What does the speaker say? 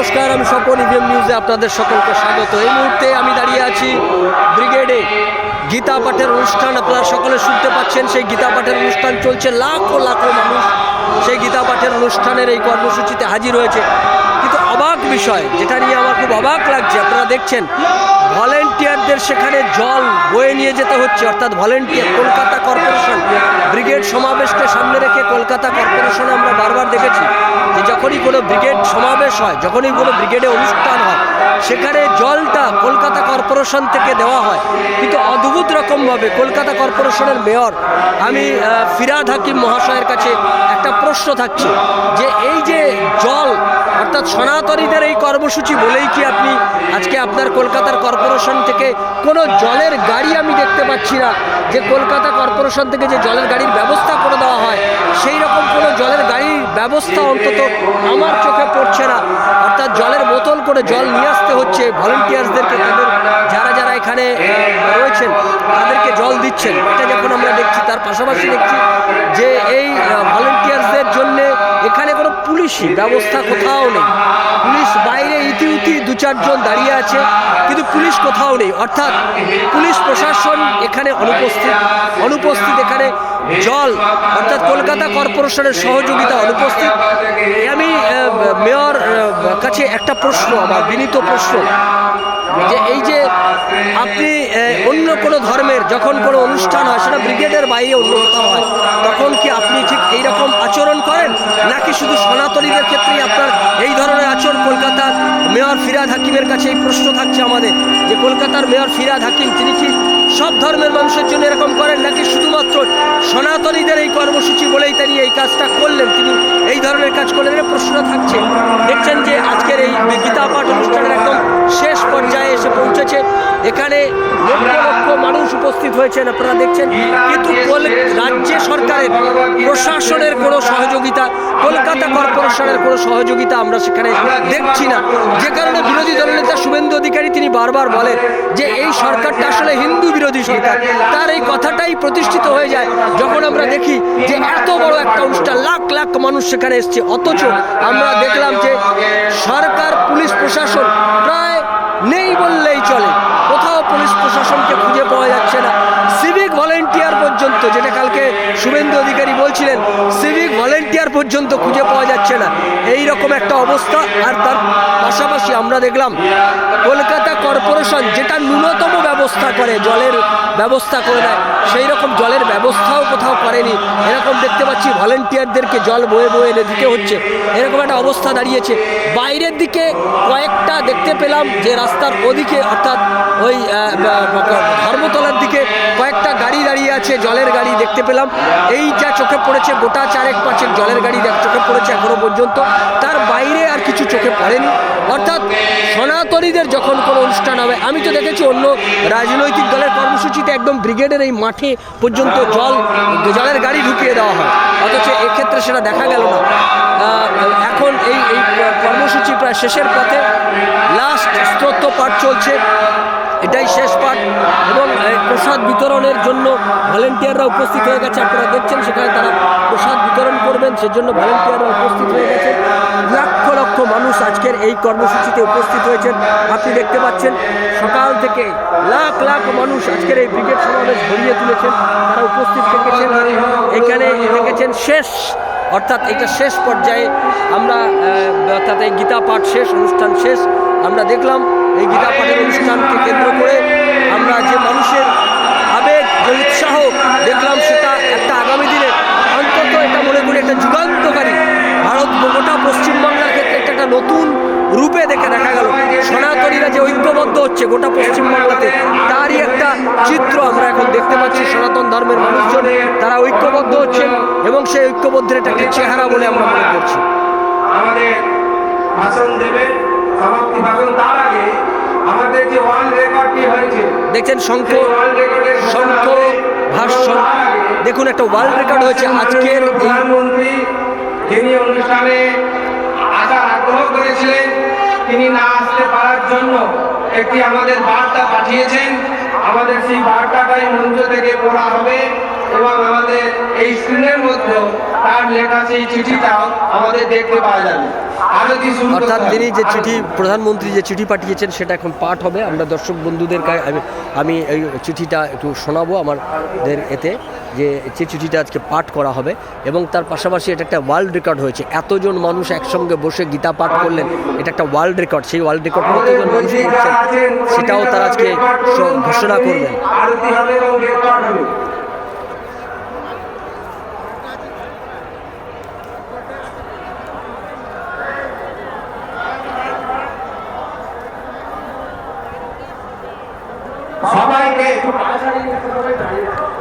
নমস্কার, আমি স্বপন ইভিএম নিউজে আপনাদের সকলকে স্বাগত। এই মুহূর্তে আমি দাঁড়িয়ে আছি ব্রিগেডে। গীতা পাঠের অনুষ্ঠান, আপনারা সকলে শুনতে পাচ্ছেন, সেই গীতা পাঠের অনুষ্ঠান চলছে, লাখো লাখো মানুষ সেই গীতা পাঠের অনুষ্ঠানের এই কর্মসূচিতে হাজির হয়েছে। কিন্তু অবাক বিষয়, যেটা নিয়ে আমার খুব অবাক লাগছে, আপনারা দেখছেন ভলেন্টিয়ারদের সেখানে জল বয়ে নিয়ে যেতে হচ্ছে, অর্থাৎ ভলেন্টিয়ার কলকাতা কর্পোরেশন ব্রিগেড সমাবেশকে সামনে রেখে কলকাতা কর্পোরেশনে আমরা বারবার দেখেছি যে যখনই কোনো ব্রিগেড সমাবেশ হয়, যখনই কোনো ব্রিগেডে অনুষ্ঠান হয় সেখানে জলটা কলকাতা কর্পোরেশন থেকে দেওয়া হয়। কিন্তু অদ্ভুত রকমভাবে কলকাতা কর্পোরেশনের মেয়র, আমি ফিরাদ হাকিম মহাশয়ের কাছে একটা প্রশ্ন থাকছে যে এই যে জল, অর্থাৎ সনাতনীদের এই কর্মসূচি বলেই কি আপনি আজকে আপনার কলকাতার কর্পোরেশন থেকে কোনো জলের গাড়ি আমি দেখতে পাচ্ছি না? যে কলকাতা কর্পোরেশন থেকে যে জলের গাড়ির ব্যবস্থা করে দেওয়া হয়, সেই রকম কোনো জলের গাড়ির ব্যবস্থা অন্তত আমার চোখে পড়ছে না। অর্থাৎ জলের বোতল করে জল নিয়ে আসতে হচ্ছে ভলেন্টিয়ার্সদেরকে তাদের এখানে রয়েছেন। তাদেরকে জল দিচ্ছেন। এটা যখন আমরা দেখছি, তার পাশাপাশি দেখছি যে এই ভলেন্টিয়ার্সদের জন্য এখানে কোনো পুলিশি ব্যবস্থা কোথাও নেই। পুলিশ বাইরে ইতিউতি দু চারজন দাঁড়িয়ে আছে, কিন্তু পুলিশ কোথাও নেই। অর্থাৎ পুলিশ প্রশাসন এখানে অনুপস্থিত অনুপস্থিত এখানে জল, অর্থাৎ কলকাতা কর্পোরেশনের সহযোগিতা অনুপস্থিত। আমি মেয়র কাছে একটা প্রশ্ন, আমার বিনীত প্রশ্ন। যে এই যে আপনি অন্য কোনো ধর্মের যখন কোনো অনুষ্ঠান হয়, সেটা ব্রিগেডের বাইরে অন্য কোথাও হয়, তখন কি আপনি ঠিক এই রকম আচরণ করেন? নাকি শুধু সনাতনীদের ক্ষেত্রেই আপনার এই ধরনের আচরণ? কলকাতার মেয়র ফিরাদ হাকিমের কাছে এই প্রশ্ন থাকছে আমাদের, যে কলকাতার মেয়র ফিরাদ হাকিম, তিনি কি সব ধর্মের মানুষের জন্য এরকম করেন? নাকি শুধুমাত্র সনাতনীদের এই কর্মসূচি বলেই তিনি এই কাজটা করলেন? তিনি এই ধরনের কাজ করলেন, এর প্রশ্ন থাকছে। দেখছেন যে আজকের এই গীতা পাঠ অনুষ্ঠানের একদম শেষ পর্যায়ে এসে পৌঁছেছে। এখানে লক্ষ লক্ষ মানুষ উপস্থিত হয়েছেন, আপনারা দেখছেন। কিন্তু রাজ্য সরকারের প্রশাসনের কোনো সহযোগিতা, কলকাতা কর্পোরেশনের কোনো সহযোগিতা আমরা সেখানে দেখছি না। যে কারণে বিরোধী দলনেতা শুভেন্দু অধিকারী তিনি বারবার বলেন যে এই সরকারটা আসলে হিন্দু বিরোধী সরকার। তার এই কথাটাই প্রতিষ্ঠিত হয়ে যায় যখন আমরা দেখি যে এত বড় একটা অনুষ্ঠান, লাখ লাখ মানুষ সেখানে এসছে। অথচ আমরা দেখলাম যে সরকার, পুলিশ, প্রশাসন প্রায় নেই বললেই চলে। পুলিশ প্রশাসনকে খুঁজে পাওয়া যাচ্ছে না। সিভিক ভলেন্টিয়ার পর্যন্ত, যেটা কালকে শুভেন্দু অধিকারী বলছিলেন সিভিক ভলেন্টিয়ার পর্যন্ত খুঁজে পাওয়া যাচ্ছে না। এই রকম একটা অবস্থা, আর তার পাশাপাশি আমরা দেখলাম, কলকাতা কর্পোরেশন যেটা ন্যূনতম ব্যবস্থা করে, জলের ব্যবস্থা করে দেয় সেই রকম জলের ব্যবস্থাও কোথাও করেনি। এরকম দেখতে পাচ্ছি ভলেন্টিয়ারদেরকে জল বয়ে বয়ে এনে দিতে হচ্ছে। এরকম একটা অবস্থা দাঁড়িয়েছে। বাইরের দিকে কয়েকটা দেখতে পেলাম যে রাস্তার ওদিকে, অর্থাৎ ওই ধর্মতলার দিকে কয়েকটা গাড়ি দাঁড়িয়ে আছে, জলের গাড়ি দেখতে পেলাম। এই যা চোখে পড়েছে, গোটা চারেক পাঁচেক জলের গাড়ি চোখে পড়েছে এখনও পর্যন্ত। তার বাইরে আর কিছু চোখে পড়েনি। অর্থাৎ সনাতনীদের যখন কোনো অনুষ্ঠান হবে, আমি তো দেখেছি অন্য রাজনৈতিক দলের কর্মসূচিতে একদম ব্রিগেডের এই মাঠে পর্যন্ত জল, জলের গাড়ি ঢুকিয়ে দেওয়া হয়। অথচ এক্ষেত্রে সেটা দেখা গেল না। এখন এই এই কর্মসূচি প্রায় শেষের পথে। লাস্ট স্তোত্র পাঠ চলছে। এটাই শেষ পাঠ এবং প্রসাদ বিতরণের জন্য ভলেন্টিয়াররা উপস্থিত হয়ে গেছে। আপনারা দেখছেন সেখানে তারা প্রসাদ বিতরণ করবেন, সেজন্য ভলেন্টিয়াররা উপস্থিত হয়ে গেছে। লক্ষ লক্ষ মানুষ আজকের এই কর্মসূচিতে উপস্থিত হয়েছেন। আপনি দেখতে পাচ্ছেন, সকাল থেকে লাখ লাখ মানুষ আজকের এই ব্রিগেড সমাবেশ ভরিয়ে তুলেছেন। তারা উপস্থিত থেকেছেন, এখানে দেখেছেন শেষ, অর্থাৎ এটা শেষ পর্যায়ে আমরা অর্থাৎ এই গীতা পাঠ শেষ, অনুষ্ঠান শেষ, আমরা দেখলাম এই গীতা পাঠের অনুষ্ঠানকে কেন্দ্র করে আমরা যে মানুষের আবেগ, যে উৎসাহ দেখলাম সেটা একটা আগামী দিনে অন্তত এটা মনে করি একটা যুগান্তকারী ভারত গোটা পশ্চিমবাংলার ক্ষেত্রে একটা একটা নতুন রূপে দেখে দেখা গেল। সনাতনীরা যে ঐক্যবদ্ধ হচ্ছে গোটা পশ্চিমবাংলাতে, তারই একটা চিত্র আমরা এখন দেখতে পাচ্ছি। সনাতন ধর্মের মানুষজন তারা ঐক্যবদ্ধ হচ্ছেন এবং সেই ঐক্যবদ্ধের একটা চেহারা বলে আমরা মনে করছি। আমাদের ভাষণ দেবে। সমাপ্তি ভাষণ তার আগে আমাদের যে ওয়ার্ল্ড রেকর্ডটি হয়েছে দেখছেন শঙ্খ শঙ্খ ভাষ্য দেখুন একটা ওয়ার্ল্ড রেকর্ড হয়েছে আজকের প্রধানমন্ত্রী যিনি অনুষ্ঠানে আসার আগ্রহ করেছিলেন তিনি না আসতে পারার জন্য একটি আমাদের বার্তা পাঠিয়েছেন। আমাদের সেই বার্তাটাই মঞ্চ থেকে পড়া হবে এবং আমাদের এই স্ক্রিনের মধ্যে তার লেখা সেই চিঠিটাও আমাদের দেখতে পাওয়া যাবে। অর্থাৎ তিনি যে চিঠি প্রধানমন্ত্রী যে চিঠি পাঠিয়েছেন সেটা এখন পাঠ হবে। আমরা দর্শক বন্ধুদের আমি আমি এই চিঠিটা একটু শোনাবো আমাদের এতে যে যে চিঠিটা আজকে পাঠ করা হবে। এবং তার পাশাপাশি এটা একটা ওয়ার্ল্ড রেকর্ড হয়েছে। এতজন মানুষ একসঙ্গে বসে গীতা পাঠ করলেন এটা একটা ওয়ার্ল্ড রেকর্ড। সেই ওয়ার্ল্ড রেকর্ড কতজন মানুষ করছেন সেটাও তারা আজকে ঘোষণা করবেন আরতি হবে এবং গেট পাঠ হবে সবাইকে একটু পাশাপাশি সবাই দাঁড়িয়ে থাকুন।